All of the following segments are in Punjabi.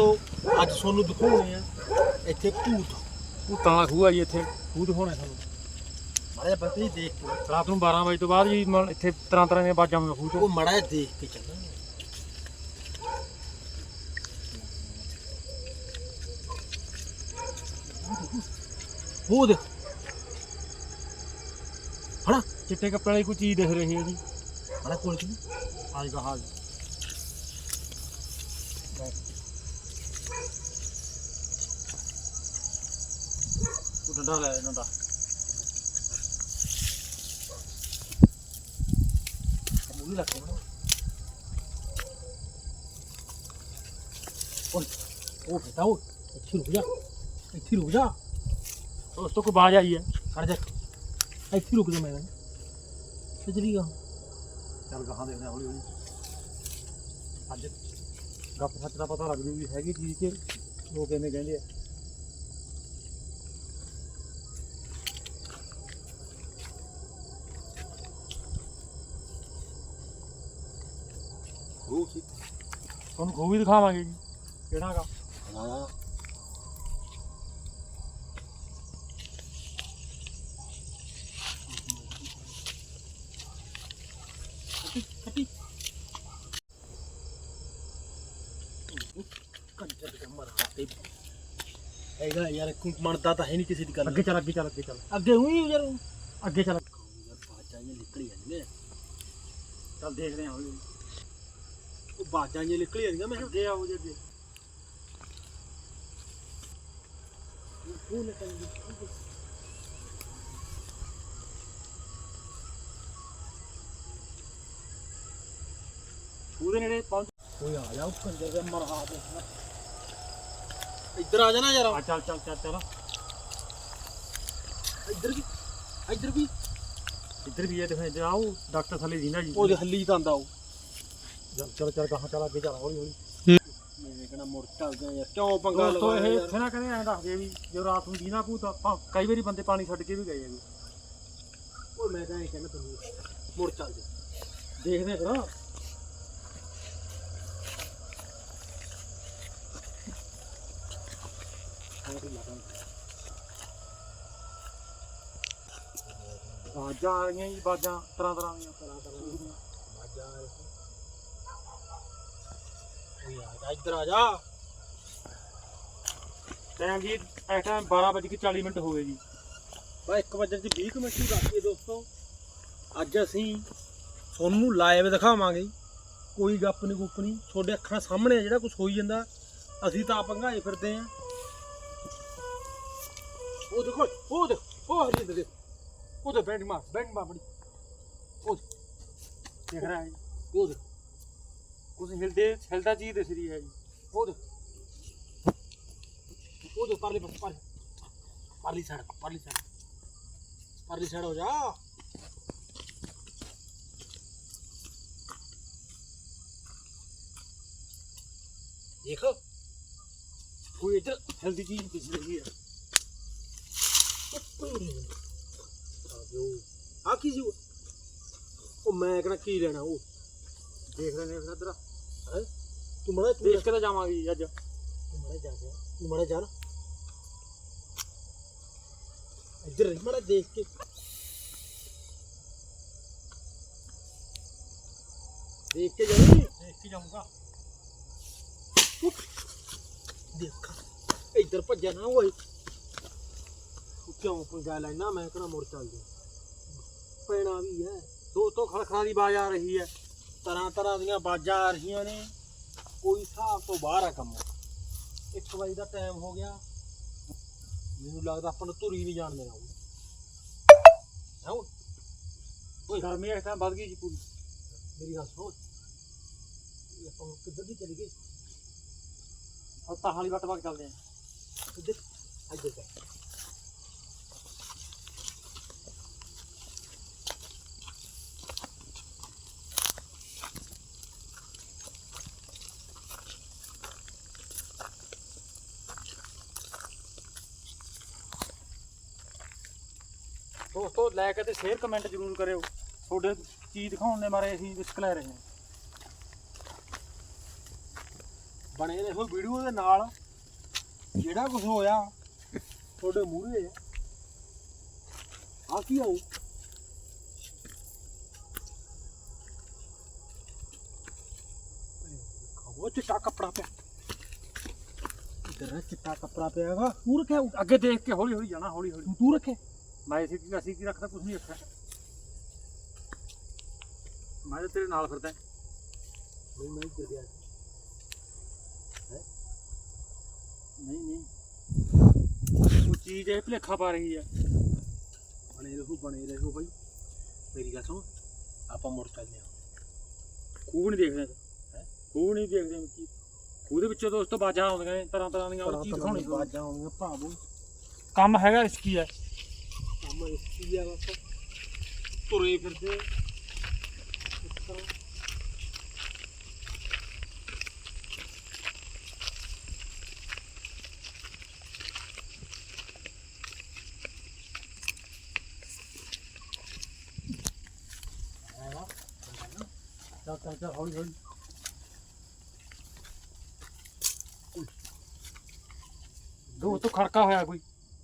ਦੋਸਤੋ ਅੱਜ ਤੁਹਾਨੂੰ ਦਿਖਾਉਣੇ ਆ ਇੱਥੇ ਭੂਤ ਭੂਤਾਂ ਦਾ ਖੂਹ ਆ ਜੀ ਇੱਥੇ। ਖੂਹ ਦਿਖਾਉਣਾ ਤੁਹਾਨੂੰ। ਮਾੜਾ ਬੰਦੇ ਦੇਖ ਕੇ। ਰਾਤ ਨੂੰ 12 ਵਜੇ ਤੋਂ ਬਾਅਦ ਜੀ ਇੱਥੇ ਤਰ੍ਹਾਂ ਤਰ੍ਹਾਂ ਦੀਆਂ ਆਵਾਜ਼ਾਂ ਆਉਂਦੀਆਂ ਖੂਹ ਉਹ ਤੋਂ ਮਾੜਾ ਜਿਹਾ ਦੇਖ ਕੇ ਚੱਲਣਾ। ਉਹ ਦੇਖ। ਹਣਾ? ਚਿੱਟੇ ਕੱਪੜੇ ਵਾਲੀ ਕੋਈ ਚੀਜ਼ ਦਿਖ ਰਹੀ ਹੈ ਜੀ। ਹਣਾ ਕੋਲ ਕੀ ਹਾਜ ਦਾ ਉਹ ਡੰਡਾ ਲੈ ਇਹਨਾਂ ਦਾ ਮੂਲੀ ਰੱਖ ਲੈਣਾ ਓਏ ਉਹ ਫਟਾ ਉਹ ਇੱਥੇ ਰੁਕ ਜਾ ਇੱਥੇ ਰੁਕ ਜਾ ਦੋਸਤੋ ਕੋਈ ਆਵਾਜ਼ ਆਈ ਹੈ ਖੜ ਜਾ ਇੱਥੇ ਰੁਕ ਜਾ ਮੈਂ ਸਜਰੀ ਗਾ ਚੱਲ ਗਾਹਾਂ ਦੇਖਦੇ ਹੌਲੀ ਹੌਲੀ ਅੱਜ ਗੱਪ ਸੱਚ ਦਾ ਪਤਾ ਲੱਗ ਜੂ ਵੀ ਹੈਗੀ ਚੀਜ਼ ਕਿ ਲੋਕ ਐਵੇਂ ਕਹਿੰਦੇ ਆ ਖੂਹ ਵੀ ਦਿਖਾਵਾਂਗੇ ਜੀ। ਕਿਹੜਾ ਗਾ? ਹਾਂ ਕੰਜਰ ਦਾ ਮਰਾ ਤੇ ਹੈਗਾ ਯਾਰ ਕੋਈ ਮੰਨਦਾ ਤਾਂ ਹੈ ਨਹੀਂ ਕਿਸੇ ਦੀ ਗੱਲ। ਅੱਗੇ ਚੱਲ ਅੱਗੇ ਚੱਲ ਅੱਗੇ ਚੱਲ। ਅੱਗੇ ਹੋਈ ਯਾਰ। ਅੱਗੇ ਚੱਲ। ਯਾਰ ਜਿਹੀਆਂ ਨਿਕਲੀ ਜਾਂਦੀਆਂ ਚੱਲ ਦੇਖਦੇ ਹਾਂ ਹੌਲੀ। ਉਹ ਬਾਜਾਂ ਜਿਹੀਆਂ ਨਿਕਲੀ ਜਾਂਦੀਆਂ ਮੈਂ ਅੱਗੇ ਆਓ ਜੀ ਅੱਗੇ। ਨੇੜੇ ਪਹੁੰਚ ਓਏ ਆ ਜਾ ਕੰਜਰ ਦਾ ਮਰਾ ਦੇ। ਇੱਧਰ ਆ ਜਾ ਨਾ ਯਾਰ ਆ ਚੱਲ ਚੱਲ ਚੱਲ ਚੱਲ। ਇੱਧਰ ਵੀ ਇੱਧਰ ਵੀ। ਇੱਧਰ ਵੀ ਹੈ ਦੇਖੋ ਇੱਧਰ ਆਓ ਡਾਕਟਰ ਥੱਲੇ ਜਿੰਦਾ ਜੀ। ਉਹਦੇ ਹੱਲੀ ਤਾਂ ਆਂਦਾ ਉਹ। ਚੱਲ ਚੱਲ ਕਹਾਂ ਚੱਲ ਅੱਗੇ ਚੱਲ ਹੌਲੀ ਹੌਲੀ। ਮੈਂ ਕਹਿੰਦਾ ਮੁੜ ਚੱਲ ਜਾ ਯਾਰ ਕਿਉਂ ਪੰਗਾ ਦੋਸਤੋ ਲਵਾਇਆ ਇਹ ਯਾਰ? ਇੱਥੇ ਨਾ ਕਹਿੰਦੇ ਐਂ ਦੱਸਦੇ ਵੀ ਜੋ ਰਾਤ ਨੂੰ ਦੀਨਾ ਭੂਤ ਆਪਾਂ ਕਈ ਵਾਰੀ ਬੰਦੇ ਪਾਣੀ ਛੱਡ ਕੇ ਵੀ ਗਏ ਹੈਗੇ ਓਏ ਮੈਂ ਤਾਂ ਇਹ ਕਹਿੰਦਾ ਤੈਨੂੰ ਮੁੜ ਚੱਲ ਜਾ। ਦੇਖਦੇ ਫਿਰ ਬਾਜਾਂ ਆ ਰਹੀਆਂ ਜੀ ਬਾਜਾਂ ਤਰ੍ਹਾਂ ਤਰ੍ਹਾਂ ਦੀਆਂ। ਤਰ੍ਹਾਂ ਤਰ੍ਹਾਂ ਦੀਆਂ ਮਜ਼ਾ ਆ ਰਿਹਾ ਓਏ ਆ ਜਾ ਇੱਧਰ ਆ ਜਾ। ਟਾਈਮ ਜੀ ਇਸ ਟਾਈਮ 12:40 ਮਿੰਟ ਹੋ ਗਏ ਜੀ। ਬਾ 1 ਵਜੇ ਦੀ 20 ਕੁ ਮਿੰਟ ਹੀ ਬਾਕੀ ਹੈ ਦੋਸਤੋ। ਅੱਜ ਅਸੀਂ ਤੁਹਾਨੂੰ ਲਾਈਵ ਦਿਖਾਵਾਂਗੇ ਕੋਈ ਗੱਪ ਨਹੀਂ ਗੁੱਪ ਨਹੀਂ ਤੁਹਾਡੇ ਅੱਖਾਂ ਸਾਹਮਣੇ ਆ ਜਿਹੜਾ ਕੁਝ ਹੋਈ ਜਾਂਦਾ। ਅਸੀਂ ਤਾਂ ਹੰਗਾਏ ਫਿਰਦੇ ਆ। ਉਹ ਦੇਖੋ ਉਹ ਦੇਖ ਉਹ ਹਰੀ ਦੇ ਉਹ ਦੇ ਬੈਂਡ ਮਾਰ ਬੈਂਡ ਮਾਰ ਬੜੀ। ਉਹ ਦੇਖ, ਰਿਹਾ ਹੈ। ਉਹ ਦੇਖ। ਕੁਝ ਹਿਲਦੇ ਹਿਲਦਾ ਚੀਜ਼ ਦਿਸ ਰਹੀ ਹੈ ਜੀ। ਉਹ ਦੇਖ। ਉਹ ਦੇਖ, ਪਰਲੀ ਪਾਸੇ ਪਰਲੀ। ਪਰਲੀ ਸਾਈਡ ਪਰਲੀ ਸਾਈਡ ਪਰਲੀ ਸਾਈਡ ਹੋ ਜਾ। ਦੇਖੋ। ਕੋਈ ਇੱਧਰ ਹਿਲਦੀ ਚੀਜ਼ ਦਿਸ ਰਹੀ ਹੈ। ਆ ਕੀ ਸੀ ਉਹ? ਮੈਂ ਕਹਿੰਦਾ ਕੀ ਲੈਣਾ ਉਹ? ਦੇਖ ਰਹੇ ਨੇ ਇੱਧਰ। ਹੈ? ਤੂੰ ਮੜਾ ਤੂੰ ਦੇਖ ਕੇ ਤਾਂ ਜਾਵਾਂਗੇ ਜੀ ਅੱਜ ਮੜਾ ਜਾ ਜਾ ਤੂੰ ਮੜਾ ਜਾ ਨਾ। ਇੱਧਰ ਮੜਾ ਦੇਖ ਕੇ। ਦੇਖ ਕੇ ਜਾਈ ਦੇਖ ਕੇ ਜਾਊਂਗਾ। ਦੇਖ। ਇੱਧਰ ਭੱਜਿਆ ਨਾ ਤੂੰ ਕਿਉਂ ਪੰਗਾ ਲੈਣਾ ਮੈਂ ਕਹਿੰਦਾ ਮੁੜ ਚੱਲ ਜਾ ਪੈਣਾ ਵੀ ਹੈ ਦੋਸਤੋ ਖੜਖੜਾ ਦੀ ਆਵਾਜ਼ ਆ ਰਹੀ ਹੈ ਤਰ੍ਹਾਂ ਤਰ੍ਹਾਂ ਦੀਆਂ ਬਾਜਾਂ ਆ ਰਹੀਆਂ ਨੇ। ਕੋਈ ਹਿਸਾਬ ਤੋਂ ਬਾਹਰ ਆ ਕੰਮ। ਇੱਕ ਵਜੇ ਦਾ ਟਾਈਮ ਹੋ ਗਿਆ। ਮੈਨੂੰ ਲੱਗਦਾ ਆਪਾਂ ਨੂੰ ਧੁਰੀ ਨਹੀਂ ਜਾਣ ਦੇਣਾ ਹਾਂ ਓਏ, ਗਰਮੀ ਇਸ ਟਾਈਮ ਵੱਧ ਗਈ ਜੀ ਪੂਰੀ। ਮੇਰੀ ਗੱਲ ਸੁਣ। ਇਹ ਆਪਾਂ ਨੂੰ ਕਿੱਧਰ ਦੀ ਚਲੀ ਗਈ ਹੁਣ ਹਾਲੀ ਵੱਟ ਵੱਟ ਚੱਲਦੇ ਆਂ ਕਿੱਧਰ? ਇੱਧਰ ਜਾ ਦੋਸਤੋ ਲਾਇਕ ਅਤੇ ਸ਼ੇਅਰ ਕਮੈਂਟ ਜ਼ਰੂਰ ਕਰਿਓ। ਤੁਹਾਡੇ ਚੀਜ਼ ਦਿਖਾਉਣ ਦੇ ਮਾਰੇ ਅਸੀਂ ਰਿਸਕ ਲੈ ਰਹੇ ਹਾਂ ਬਣੇ ਰਹੋ ਵੀਡੀਓ ਦੇ ਨਾਲ। ਜਿਹੜਾ ਕੁਝ ਹੋਇਆ, ਤੁਹਾਡੇ ਮੂਹਰੇ ਆ ਆ ਕੀ ਆਉ ਉਹ? ਚਿੱਟਾ ਕੱਪੜਾ ਪਿਆ। ਇਧਰ ਚਿੱਟਾ ਕੱਪੜਾ ਪਿਆ ਹੈਗਾ? ਤੂੰ ਰੱਖਿਆ, ਅੱਗੇ ਦੇਖ ਕੇ ਹੌਲੀ ਹੌਲੀ ਜਾਣਾ ਹੌਲੀ ਹੌਲੀ ਤੂੰ ਤੂੰ ਰੱਖਿਆ? ਮੈਂ ਇਸੇ ਕੀ ਅਸੀਂ ਕੀ ਰੱਖਦਾ? ਕੁਝ ਨਹੀਂ ਰੱਖਿਆ। ਮੈਂ ਤਾਂ ਤੇਰੇ ਨਾਲ ਫਿਰਦਾ। ਨਹੀਂ ਮੈਂ ਇੱਧਰ ਗਿਆ। ਨਹੀਂ ਨਹੀਂ। ਉਹ ਚੀਜ਼ ਇਹ ਭਲੇਖਾ ਪਾ ਰਹੀ ਹੈ ਬਣੇ ਰਹੋ ਬਣੇ ਰਹੋ ਬਾਈ। ਮੇਰੀ ਗੱਲ ਸੁਣ ਆਪਾਂ ਮੁੜ ਚੱਲਦੇ ਹਾਂ। ਖੂਹ ਨਹੀਂ ਦੇਖਦੇ। ਹੈ? ਖੂਹ ਨਹੀਂ ਦੇਖਦੇ ਕੀ ਖੂਹ ਦੇ ਵਿੱਚੋਂ ਦੋਸਤੋ ਬਾਜਾਂ ਆਉਂਦੀਆਂ ਨੇ ਤਰ੍ਹਾਂ ਤਰ੍ਹਾਂ ਦੀਆਂ ਚੀਜ਼ ਦਿਖਾਉਣੀ। ਬਾਜਾਂ ਆਉਂਦੀਆਂ ਭਾਵੋ। ਕੰਮ ਹੈਗਾ ਰਿਸਕੀ ਹੈ ਕੰਮ ਰਿਸਕੀ ਆ ਬਸ। ਤੁਰੇ ਫਿਰਦੇ ਇਸ ਤਰ੍ਹਾਂ। ਹੈਗਾ ਚੱਲ ਚੱਲ ਚੱਲ ਹੌਲੀ ਹੌਲੀ ਦੋਸਤੋ ਖੜਕਾ ਹੋਇਆ ਕੋਈ।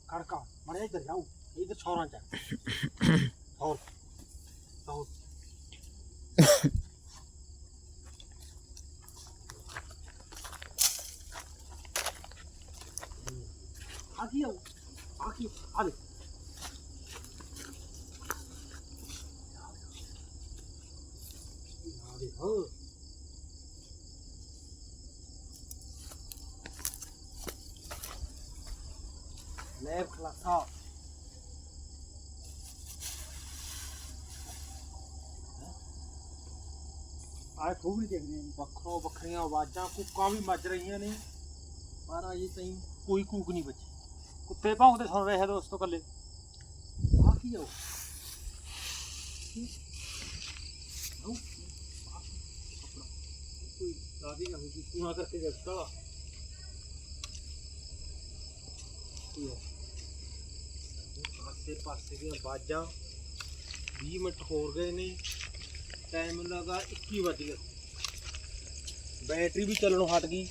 ਖੜਕਾ। ਮੜੇ ਇੱਧਰ ਜਾਓ ਇੱਧਰ ਛੋਰਾਂ ਚ ਹੋਰ ਹੋਰ ਆ ਕੀ ਆ ਆ ਕੀ ਆ ਲੈ ਆ ਦੇ ਹੋ ਉਹ ਵੀ ਨਹੀਂ ਦੇਖਦੇ ਵੱਖਰੋਂ ਵੱਖਰੀਆਂ ਆਵਾਜ਼ਾਂ ਕੂਕਾਂ ਵੀ ਮੱਜ ਰਹੀਆਂ ਨੇ। ਪਰ ਅਜੇ ਤਾਈਂ ਕੋਈ ਕੂਕ ਨਹੀਂ ਬਚੀ ਕੁੱਤੇ ਭੌਂਕਦੇ ਸੁਣ ਰਹੇ ਹੈ ਦੋਸਤੋ ਕੱਲੇ ਆ ਕੀ? ਆਉ ਕੋਈ ਦਾਦੀ ਨਾ ਹੋਈ ਤੂੰ ਆ ਕਰਕੇ ਜਸਤਾ ਆਸੇ ਪਾਸੇ ਦੀਆਂ ਆਵਾਜ਼ਾਂ 20 ਮਿੰਟ ਹੋਰ ਗਏ ਨੇ। ਟਾਈਮ ਲੱਗਾ 21 ਵੱਜ ਗਿਆ। ਬੈਟਰੀ ਵੀ ਚੱਲਣੋਂ ਹਟ ਗਈ।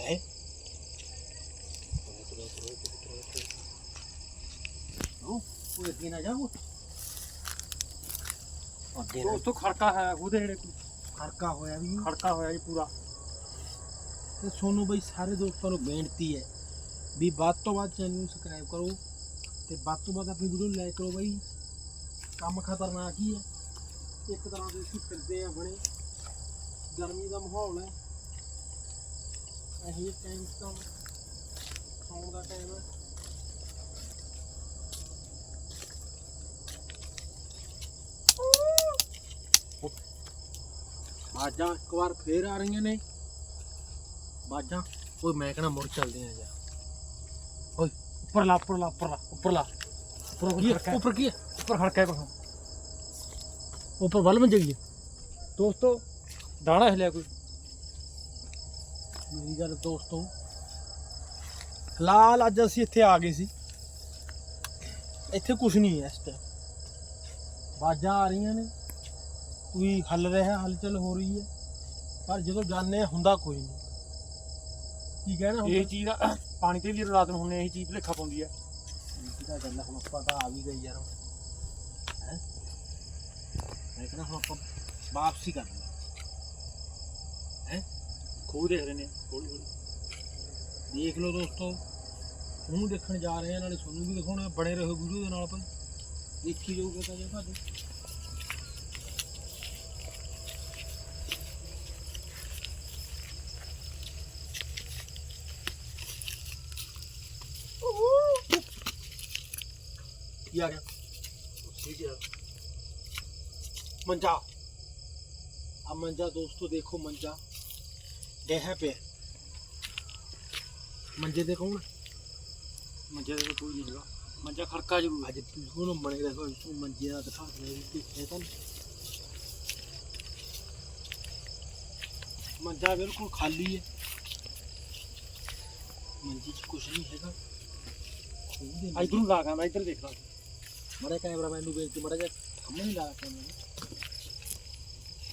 ਹੈ? ਉਹ ਉਹ ਅੱਗੇ ਨਾ ਜਾਓ ਅੱਗੇ ਨਾ। ਦੋਸਤੋ ਖੜਕਾ ਹੈ ਖੂਹ ਦੇ ਜਿਹੜੇ ਖੜਕਾ ਹੋਇਆ ਵੀ। ਖੜਕਾ ਹੋਇਆ ਜੀ ਪੂਰਾ। ਤੇ ਸੋਨੂੰ ਬਈ ਸਾਰੇ ਦੋਸਤਾਂ ਨੂੰ ਬੇਨਤੀ ਹੈ ਵੀ ਵੱਧ ਤੋਂ ਵੱਧ ਚੈਨਲ ਨੂੰ ਸਬਸਕ੍ਰਾਈਬ ਕਰੋ ਤੇ ਵੱਧ ਤੋਂ ਵੱਧ ਆਪਣੀ ਵੀਡੀਓ ਨੂੰ ਲਾਈਕ ਕਰੋ ਬਈ। ਕੰਮ ਖਤਰਨਾਕ ਹੀ ਹੈ। ਇੱਕ ਤਰ੍ਹਾਂ ਦੇ ਅਸੀਂ ਫਿਰਦੇ ਆ ਬਣੇ। ਗਰਮੀ ਦਾ ਮਾਹੌਲ ਹੈ। ਇਹੀ ਟਾਈਮ ਤੋਂ ਸੌਣ ਦਾ ਟਾਈਮ ਹੈ। ਬਾਜਾਂ ਇੱਕ ਵਾਰ ਫੇਰ ਆ ਰਹੀਆਂ ਨੇ। ਬਾਜਾਂ। ਓਏ ਮੈਂ ਕਹਣਾ ਮੁੜ ਚੱਲਦੇ ਆ ਜਾ ਉੱਪਰ ਲਾ ਉੱਪਰ ਲਾ ਉੱਪਰ ਲਾ ਉੱਪਰ ਲਾ। ਉੱਪਰ ਹੈ। ਉੱਪਰ ਕੀ ਉੱਪਰ ਖੜਕਾ ਹੈ ਉੱਪਰ ਵੱਲ ਮੰਜੇ ਗਈ ਦੋਸਤੋ ਦਾਣਾ ਹਿਲਿਆ ਕੋਈ? ਮੇਰੀ ਗੱਲ ਦੋਸਤੋ ਫਿਲਹਾਲ ਅੱਜ ਅਸੀਂ ਇੱਥੇ ਆ ਗਏ ਸੀ। ਇੱਥੇ ਕੁਝ ਨਹੀਂ ਹੈ ਇਸ ਟਾਈਮ ਬਾਜਾਂ ਆ ਰਹੀਆਂ ਨੇ। ਕੋਈ ਹੱਲ ਰਿਹਾ ਹਲਚਲ ਹੋ ਰਹੀ ਹੈ। ਪਰ ਜਦੋਂ ਹਾਂ ਹੁੰਦਾ ਕੋਈ ਨਹੀਂ। ਕੀ ਕਹਿਣਾ ਇਹ ਚੀਜ਼ ਦਾ ਪਾਣੀ ਤੇ ਵੀ ਰਾਤ ਨੂੰ ਹੁੰਨੇ ਇਹ ਚੀਜ਼ ਭਲੇਖਾ ਪਾਉਂਦੀ ਹੈ। ਕਿਹਦਾ ਗੱਲ ਹੁਣ ਪਤਾ ਆ ਵੀ ਗਈ ਯਾਰ। ਮੈਂ ਕਹਿੰਦਾ ਹੁਣ ਆਪਾਂ ਵਾਪਸੀ ਕਰਨੀ ਖੂਹ ਦੇਖਦੇ ਨੇ ਹੌਲੀ ਹੌਲੀ ਦੇਖ ਲਓ ਦੋਸਤੋ ਉਹਨੂੰ ਦੇਖਣ ਜਾ ਰਹੇ ਆ ਨਾਲੇ ਤੁਹਾਨੂੰ ਵੀ ਦਿਖਾਉਣਾ ਬਣੇ ਰਹੋ ਵੀਡੀਓ ਦੇ ਨਾਲ ਭਾਈ ਦੇਖੀ ਜਾਊਗਾ ਤਾਂ ਜੇ ਤੁਹਾਡੇ ਕੀ ਆ ਗਿਆ ਠੀਕ ਹੈ ਮੰਜਾ। ਆ ਮੰਜਾ ਦੋਸਤੋ ਦੇਖੋ ਮੰਜਾ। ਡੇਹਾ ਪਿਆ। ਮੰਜੇ ਤੇ ਕੌਣ ਮੰਜੇ ਤੇ ਕੋਈ ਨਹੀਂ ਹੈਗਾ। ਮੰਜਾ ਖੜਕਾ ਜ਼ਰੂਰ। ਹੈ ਅੱਜ ਤੂੰ ਨੂੰ ਬਣੇ ਰਹੋ ਤੂੰ ਮੰਜੇ ਦਾ ਦਿਖਾ ਦੇ ਕਿੱਥੇ ਤਾਂ ਮੰਜਾ ਬਿਲਕੁਲ ਖਾਲੀ ਹੈ। ਮੰਜੀ 'ਚ ਕੁਝ ਨਹੀਂ ਹੈਗਾ। ਇਧਰੋਂ ਲਾ ਮੈਂ ਇੱਧਰ ਦੇਖ ਲਾ। ਮੜਾ ਕੈਮਰਾਮੈਨ ਨੂੰ ਬੇਨਤੀ ਮੜਾ ਜਾ ਸਾਹਮਣੇ ਲਾ ਕੈਮਰਾ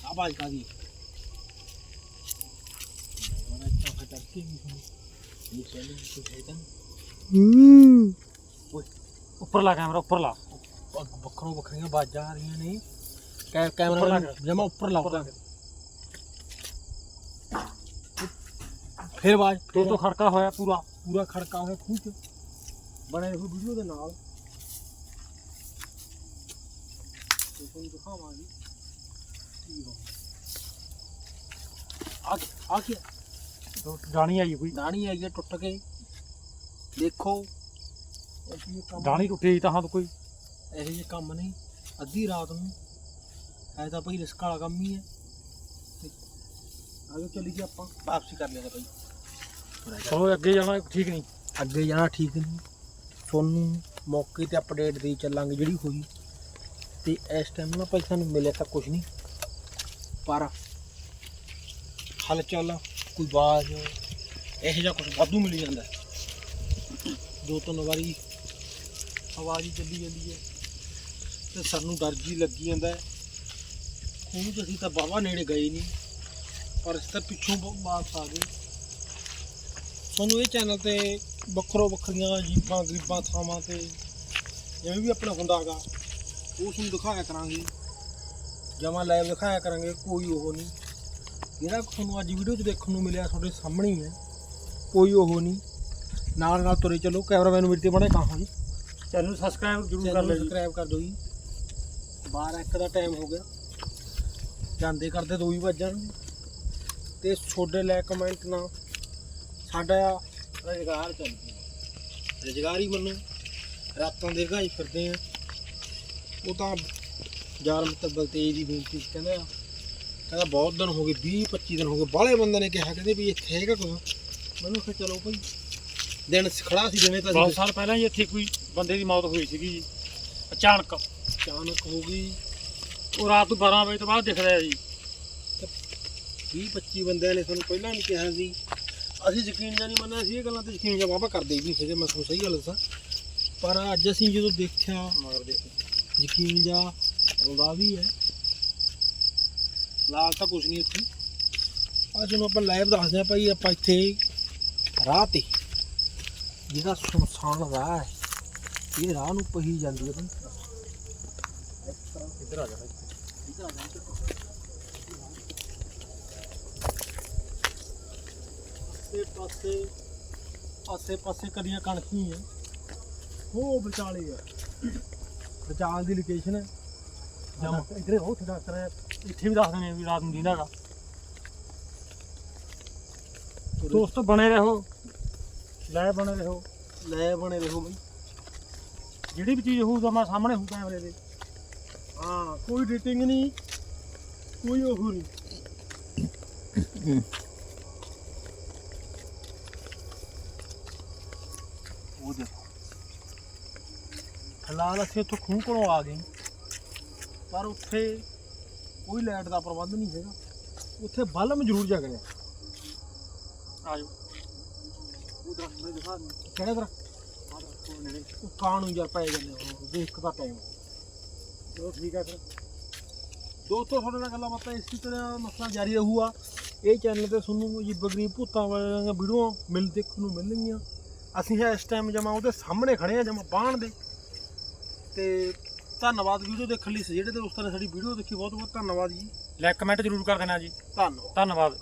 ਆਵਾਜ਼ ਕਾਦੀ ਕਰਕੇ ਵੀ ਸੁਣੀ ਇਹ ਚੱਲ ਕੁਝ ਹੈ ਤਾਂ ਓਏ ਉੱਪਰ ਲਾ ਕੈਮਰਾ ਉੱਪਰ ਲਾ ਅੱਗ ਵੱਖਰੋਂ ਵੱਖਰੀਆਂ ਬਾਜਾਂ ਆ ਰਹੀਆਂ ਨੇ ਕੈ ਕੈਮਰਾ। ਜਮਾ ਉੱਪਰ ਲਾਉਂਦਾ ਫਿਰ ਆਵਾਜ਼ ਤੋਂ ਤੋਂ ਖੜਕਾ ਹੋਇਆ ਪੂਰਾ ਪੂਰਾ ਖੜਕਾ ਹੋਇਆ ਖੂਹ ਚ ਬਣੇ ਹੋਏ ਵੀਡੀਓ ਦੇ ਨਾਲ ਤੁਹਾਨੂੰ ਦਿਖਾਵਾਂਗੇ ਆ ਆ ਕੀ ਤੋਂ ਜਾਣੀ ਆਈ ਕੋਈ? ਦਾਣੀ ਆਈ ਹੈ ਟੁੱਟ ਕੇ। ਦੇਖੋ ਅਸੀਂ ਇਹ ਕੰਮ ਟੁੱਟੀ ਤਾਂ ਹਾਂ ਤੋਂ ਕੋਈ। ਇਹੋ ਜਿਹੇ ਕੰਮ ਨਹੀਂ। ਅੱਧੀ ਰਾਤ ਨੂੰ ਐ ਤਾਂ ਭਾਈ ਰਿਸਕ ਵਾਲਾ ਕੰਮ ਹੀ ਹੈ। ਤੇ ਆਜੋ ਚੱਲੀ ਜੀ ਆਪਾਂ। ਵਾਪਸੀ ਕਰ ਲੈਣਾ ਭਾਈ। ਚਲੋ ਅੱਗੇ ਜਾਣਾ ਠੀਕ ਨਹੀਂ। ਅੱਗੇ ਜਾਣਾ ਠੀਕ ਨਹੀਂ। ਤੁਹਾਨੂੰ ਮੌਕੇ ਤੇ ਅਪਡੇਟ ਦੇ ਚੱਲਾਂਗੇ ਜਿਹੜੀ ਹੋਈ। ਤੇ ਇਸ ਟਾਈਮ ਨਾ ਭਾਈ ਸਾਨੂੰ ਮਿਲਿਆ ਤਾਂ ਕੁਝ ਨਹੀਂ। ਪਰ ਹਲਚਲ, ਕੋਈ ਬਾਜ਼, ਇਹੋ ਜਿਹਾ ਕੁਝ ਵਾਧੂ ਮਿਲ ਜਾਂਦਾ। ਹੈ। ਦੋ ਤਿੰਨ ਵਾਰੀ ਆਵਾਜ਼ ਹੀ ਚੱਲੀ ਜਾਂਦੀ ਹੈ ਤੇ ਸਾਨੂੰ ਡਰ ਜੀ ਲੱਗੀ ਜਾਂਦਾ ਹੈ। ਖੂਹ 'ਚ ਅਸੀਂ ਤਾਂ ਬਾਵਾ ਨੇੜੇ ਗਏ ਨਹੀਂ, ਪਰ ਅਸੀਂ ਤਾਂ ਪਿੱਛੋਂ ਬ- ਵਾਪਸ ਆ ਗਏ। ਤੁਹਾਨੂੰ ਇਹ ਚੈਨਲ ਤੇ ਵੱਖਰੋ ਵੱਖਰੀਆਂ ਜੀਪਾਂ ਗਰੀਬਾਂ, ਥਾਵਾਂ ਤੇ ਜਿਵੇਂ ਵੀ ਆਪਣਾ ਹੁੰਦਾ ਹੈਗਾ, ਉਹ ਤੁਹਾਨੂੰ ਦਿਖਾਇਆ ਕਰਾਂਗੇ। ਜਮਾ ਲਾਈਵ ਦਿਖਾਇਆ ਕਰਾਂਗੇ ਕੋਈ ਉਹ ਨਹੀਂ। ਜਿਹੜਾ ਤੁਹਾਨੂੰ ਅੱਜ ਵੀਡੀਓ 'ਚ ਦੇਖਣ ਨੂੰ ਮਿਲਿਆ ਤੁਹਾਡੇ ਸਾਹਮਣੇ ਹੀ ਹੈ। ਕੋਈ ਉਹ ਨਹੀਂ। ਨਾਲ ਨਾਲ ਤੁਰੇ ਚੱਲੋ ਕੈਮਰਾਮੈਨ ਨੂੰ ਮੇਰੇ ਤੇ ਬਣੇ ਕਹਾਂ ਜੀ। ਚੈਨਲ ਨੂੰ ਸਬਸਕ੍ਰਾਈਬ ਜ਼ਰੂਰ ਕਰ ਚੈਨਲ ਲਿਓ ਜੀ। ਸਬਸਕ੍ਰਾਈਬ ਕਰ ਦਿਓ ਜੀ। 12 ਇੱਕ ਦਾ ਟਾਈਮ ਹੋ ਗਿਆ। ਜਾਂਦੇ ਕਰਦੇ ਦੋ ਹੀ ਵੱਜ ਜਾਣਗੇ। ਤੇ ਤੁਹਾਡੇ ਲੈ ਕਮੈਂਟ ਨਾ ਸਾਡਾ ਰੁਜ਼ਗਾਰ ਚੱਲ ਪਿਆ। ਰੁਜ਼ਗਾਰ ਹੀ ਮੰਨੋ। ਰਾਤਾਂ ਦੇ ਘਾਈ ਫਿਰਦੇ ਆ। ਉਹ ਤਾਂ ਯਾਰ ਮਿੱਤਰ ਬਲਤੇਜ ਦੀ ਬੇਨਤੀ ਸੀ ਕਹਿੰਦਾ ਕਹਿੰਦਾ ਬਹੁਤ ਦਿਨ ਹੋ ਗਏ 20 25 ਦਿਨ ਹੋ ਗਏ ਬਾਹਲੇ ਬੰਦੇ ਨੇ ਕਿਹਾ ਕਹਿੰਦੇ ਵੀ ਇੱਥੇ ਹੈਗਾ ਕੁਝ ਮੈਨੂੰ ਕਿਹਾ ਚਲੋ ਭਾਈ ਦਿਨ ਖੜਾ ਸੀ ਦਿਨੇ ਤਾਂ ਬਹੁਤ ਸਾਲ ਪਹਿਲਾਂ ਹੀ ਇੱਥੇ ਕੋਈ ਬੰਦੇ ਦੀ ਮੌਤ ਹੋਈ ਸੀਗੀ ਜੀ ਅਚਾਨਕ। ਅਚਾਨਕ ਹੋ ਗਈ। ਉਹ ਰਾਤ ਨੂੰ 12 ਵਜੇ ਤੋਂ ਬਾਅਦ ਦਿਖ ਰਿਹਾ ਜੀ। 20 25 ਬੰਦਿਆਂ ਨੇ ਸਾਨੂੰ ਪਹਿਲਾਂ ਨਹੀਂ ਕਿਹਾ ਸੀ। ਅਸੀਂ ਯਕੀਨ ਜਾਂ ਨਹੀਂ ਮੰਨਿਆ ਸੀ ਇਹ ਗੱਲਾਂ ਤੇ ਯਕੀਨ ਜਾਂ ਵਾਵਾ ਕਰਦੇ ਵੀ ਸੀਗੇ ਮੈਂ ਤੁਹਾਨੂੰ ਸਹੀ ਗੱਲ ਦੱਸਾਂ। ਪਰ ਅੱਜ ਅਸੀਂ ਜਦੋਂ ਦੇਖਿਆ ਮਗਰ ਦੇਖੋ। ਯਕੀਨ ਜਾਂ ਆਉਂਦਾ ਵੀ ਹੈ। ਲਾਲ ਤਾਂ ਕੁਝ ਨਹੀਂ ਉੱਥੇ। ਅੱਜ ਨੂੰ ਆਪਾਂ ਲਾਈਵ ਦੱਸਦੇ ਆ ਭਾਈ ਆਪਾਂ ਇੱਥੇ ਰਾਹ ਤੇ ਜਿਹੜਾ ਸੁਨਸਾਨ ਰਾਹ ਹੈ ਇਹ ਰਾਹ ਨੂੰ ਪਹੀ ਜਾਂਦੀ ਹੈ ਭਾਈ। ਇੱਧਰ ਆ ਜਾ ਭਾਈ। ਇੱਧਰ ਆ ਜਾ, ਪਾਸੇ ਆਸੇ ਪਾਸੇ ਕਰੀਆਂ ਕਣਕੀ ਹੈ ਉਹ ਵਿਚਾਲੇ ਆ। ਵਿਚਾਲ ਦੀ ਲੋਕੇਸ਼ਨ ਹੈ। ਇੱਧਰ ਉਹ ਕਰਿਆ ਇੱਥੇ ਵੀ ਦੱਸ ਦਿੰਦੇ ਆ ਵੀ ਰਾਤ ਨੂੰ ਦੀਨਾਗਾ ਦੋਸਤੋ ਬਣੇ ਰਹੋ। ਲੈ ਬਣੇ ਰਹੋ। ਲੈ ਬਣੇ ਰਹੋ ਬਈ। ਜਿਹੜੀ ਵੀ ਚੀਜ਼ ਹੋਊਗਾ ਮੈਂ ਸਾਹਮਣੇ ਹੋਊ ਕੈਮਰੇ ਦੇ ਹਾਂ ਕੋਈ ਡਿਟਿੰਗ ਨਹੀਂ ਕੋਈ ਉਹ ਨਹੀਂ। ਉਹ ਦੇਖੋ। ਫਿਲਹਾਲ ਅਸੀਂ ਉੱਥੋਂ ਖੂਹ ਕੋਲੋਂ ਆ ਗਏ। ਪਰ ਉੱਥੇ ਕੋਈ ਲਾਈਟ ਦਾ ਪ੍ਰਬੰਧ ਨਹੀਂ ਹੈਗਾ। ਉੱਥੇ ਬਲਮ ਜ਼ਰੂਰ ਜਗ ਰਿਹਾ। ਆ ਜਾਓ ਉਹ ਦਰਖਤ ਦੇ ਦਿਖਾ ਦੇ ਕਿਹੜਾ ਤਰ੍ਹਾਂ ਆਹ ਦਰਖਤ ਉਹ ਨੇੜੇ ਉਹ ਕਾਂ ਨੂੰ ਯਾਰ ਪੈ ਜਾਂਦੇ ਉਹ ਦੇਖ ਦਾ ਟਾਈਮ ਚਲੋ ਠੀਕ ਆ ਫਿਰ। ਦੋਸਤੋ ਤੁਹਾਡੇ ਨਾਲ ਗੱਲਾਂ ਬਾਤਾਂ ਇਸੇ ਤਰ੍ਹਾਂ ਮਸਲਾ ਜਾਰੀ ਰਹੂਗਾ। ਇਹ ਚੈਨਲ ਤੇ ਤੁਹਾਨੂੰ ਜੀ ਬਗਰੀ ਭੂਤਾਂ ਵਾਲੀਆਂ ਵੀਡੀਓ ਮਿਲ ਦੇਖਣ ਨੂੰ ਮਿਲਣਗੀਆਂ। ਅਸੀਂ ਇਸ ਟਾਈਮ ਜਮਾ ਉਹਦੇ ਸਾਹਮਣੇ ਖੜੇ ਆ ਜਮਾ ਬਾਣ ਦੇ। ਤੇ ਧੰਨਵਾਦ ਵੀਡੀਓ ਦੇਖਣ ਲਈ ਜਿਹੜੇ ਦੋਸਤਾਂ ਨੇ ਸਾਡੀ ਵੀਡੀਓ ਦੇਖੀ ਬਹੁਤ ਬਹੁਤ ਧੰਨਵਾਦ ਜੀ। ਲਾਈਕ ਕਮੈਂਟ ਜ਼ਰੂਰ ਕਰ ਦੇਣਾ ਜੀ। ਧੰਨਵਾਦ। ਧੰਨਵਾਦ।